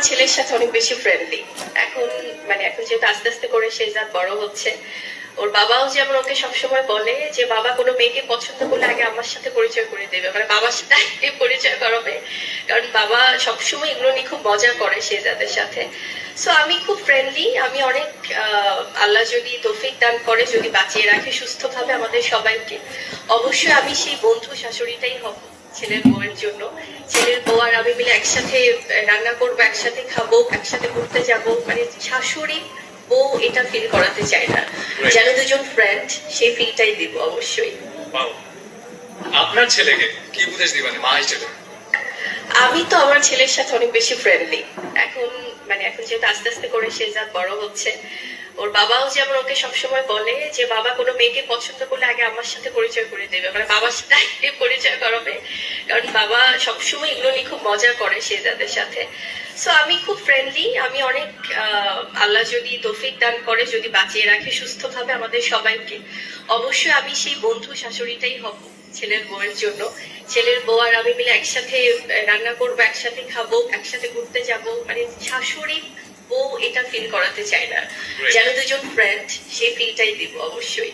আমার ছেলের সাথে অনেক বেশি ফ্রেন্ডলি এখন মানে এখন যেহেতু আস্তে আস্তে করে শেজাদ বড় হচ্ছে, ওর বাবাও যেমন ওকে সবসময় বলে যে, বাবা, কোনো মেয়েকে পছন্দ করলে আগে আমার সাথে পরিচয় করে দেবে। মানে বাবার সাথে আগে পরিচয় করাবে। কারণ বাবা সবসময় এগুলো নিয়ে খুব মজা করে শেজাদের সাথে। সো আমি খুব ফ্রেন্ডলি আমি অনেক আল্লাহ যদি তৌফিক দান করে, যদি বাঁচিয়ে রাখে সুস্থভাবে আমাদের সবাইকে, অবশ্যই আমি সেই বন্ধু শাশুড়িটাই হব। ছেলের বউয়ের জন্য। ছেলের বউ আর আমি মিলে একসাথে রান্না করব একসাথে খাব একসাথে ঘুরতে যাব। মানে শাশুড়ি বউ এটা ফিল করাতে চাই না। যেন দুজন ফ্রেন্ড সেই ফিলটাই দিব অবশ্যই। আপনার ছেলেকে কি উপদেশ দিবেন? মা হিসেবে? আমি তো আমার ছেলের সাথে অনেক বেশি ফ্রেন্ডলি এখন মানে এখন যেহেতু আস্তে আস্তে করে শেজাদ বড় হচ্ছে, ওর বাবাও যেমন ওকে সবসময় বলে যে, বাবা, কোনো মেয়েকে পছন্দ করলে আগে আমার সাথে পরিচয় করে দেবে। মানে বাবার সাথে পরিচয় করাবে, কারণ বাবা সবসময় এগুলো নিয়ে খুব মজা করে শেজাদের সাথে। সো আমি খুব ফ্রেন্ডলি আমি অনেক আল্লাহ যদি তৌফিক দান করে, যদি বাঁচিয়ে রাখে সুস্থভাবে আমাদের সবাইকে, অবশ্যই আমি সেই বন্ধু শাশুড়িটাই হব। ছেলের বউয়ের জন্য। ছেলের বউ আর আমি মিলে একসাথে রান্না করব একসাথে খাব একসাথে ঘুরতে যাব। মানে শাশুড়ি বউ এটা ফিল করাতে চায় না। যেন দুজন ফ্রেন্ড সেই ফিলটাই দিব অবশ্যই।